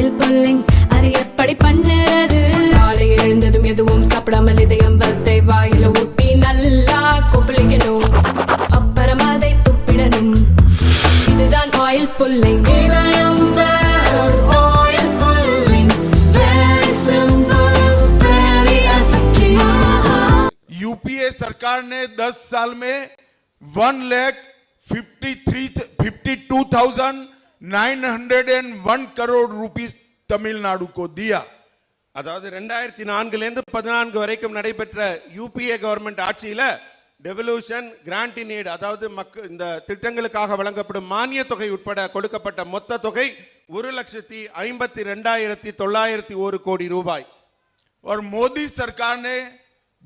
Oil pulling அது எப்படி பண்ணுறது காலையில் எழுந்ததும் எதுவும் சாப்பிடாமல் இதயம் வளத்தை வாயில ஊத்தி நல்லா கொப்பளிக்கணும் அப்புறம் அதை துப்பிடணும் இதுதான் ஆயில் புல்லிங் இதயம் oil pulling very simple very effective UPA सरकार ने 10 साल में one lakh fifty three fifty two thousand nine hundred and one crore rupees Tamil Nadu को दिया அதாவது ரெண்டாயிரத்தி நான்குல இருந்து பதினான்கு வரைக்கும் நடைபெற்ற யூபிஏ கவர்மெண்ட் ஆட்சியில டெவல்யூஷன் கிராண்ட் இன் எய்ட் அதாவது மக்க இந்த திட்டங்களுக்காக வழங்கப்படும் மானிய தொகை உட்பட கொடுக்கப்பட்ட மொத்த தொகை ஒரு லட்சத்தி ஐம்பத்தி ரெண்டாயிரத்தி தொள்ளாயிரத்தி ஒரு கோடி ரூபாய் और मोदी सरकार ने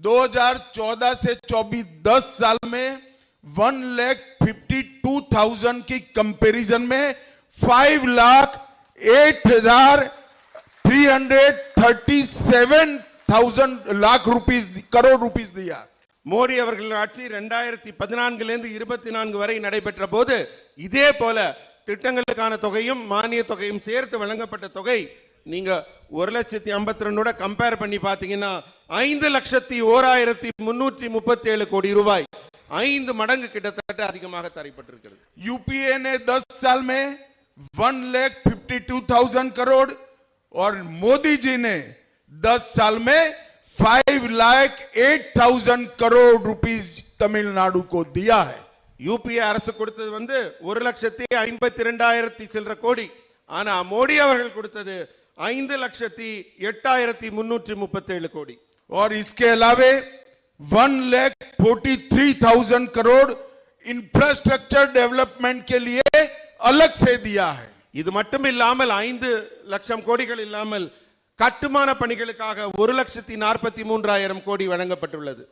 2014 से 24 10 साल में one lakh fifty two thousand की कंपैरिजन में फाइव लाख एट हजार three hundred thirty seven thousand lakh rupees crore rupees दिया மோடி அவர்கள் ஆட்சி ரெண்டாயிரத்தி பதினான்குல இருந்து இருபத்தி நான்கு வரை நடைபெற்ற போது இதே போல திட்டங்களுக்கான தொகையும் மானிய தொகையும் சேர்த்து வழங்கப்பட்ட தொகை நீங்க ஒரு லட்சத்தி ஐம்பத்தி ரெண்டோட கம்பேர் பண்ணி பாத்தீங்கன்னா ஐந்து லட்சத்தி ஓராயிரத்தி முன்னூற்றி முப்பத்தி ஏழு கோடி ரூபாய் ஐந்து மடங்கு கிட்டத்தட்ட அதிகமாக தரப்பட்டிருக்கிறது यूपीए ने 10 साल में one lakh fifty two thousand crore और मोदी जी ने 10 साल में five lakh eight thousand crore rupees Tamil Nadu को दिया है யூபிஏ அரசு கொடுத்தது வந்து ஒரு லட்சத்தி ஐம்பத்தி ரெண்டாயிரத்தி சில்லற கோடி ஆனா மோடி அவர்கள் கொடுத்தது ஐந்து லட்சத்தி எட்டாயிரத்தி முன்னூற்றி முப்பத்தி ஏழு கோடி और इसके अलावे one lakh forty three thousand crore infrastructure development के लिए अलग से दिया है இது மட்டும் இல்லாமல் ஐந்து லட்சம் கோடிகள் இல்லாமல் கட்டுமான பணிகளுக்காக ஒரு லட்சத்தி நாற்பத்தி மூன்றாயிரம் கோடி வழங்கப்பட்டுள்ளது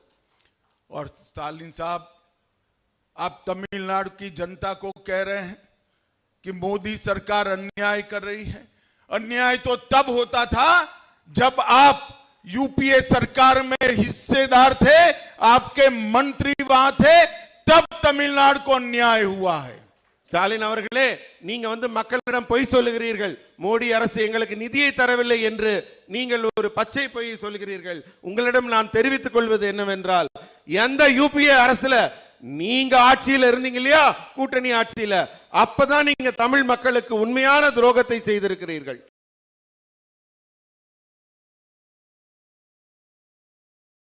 और स्टालिन साहब आप तमिलनाडु की जनता को कह रहे हैं कि मोदी सरकार अन्याय कर रही है अन्याय तो तब होता था जब आप यूपीए सरकार में हिस्सेदार थे आपके मंत्री वहां थे तब तमिलनाडु को अन्याय हुआ है ஸ்டாலின் அவர்களே நீங்க வந்து மக்களிடம் பொய் சொல்லுகிறீர்கள். மோடி அரசு எங்களுக்கு நிதியை தரவில்லை என்று நீங்கள் ஒரு பச்சை பொய் சொல்லுகிறீர்கள். உங்களிடம் நான் தெரிவித்துக் கொள்வது என்னவென்றால் எந்த யூபிஏ அரசுல நீங்க ஆட்சியில இருந்தீங்க இல்லையா? கூட்டணி ஆட்சியில. அப்பதான் நீங்க தமிழ் மக்களுக்கு உண்மையான துரோகத்தை செய்திருக்கிறீர்கள்.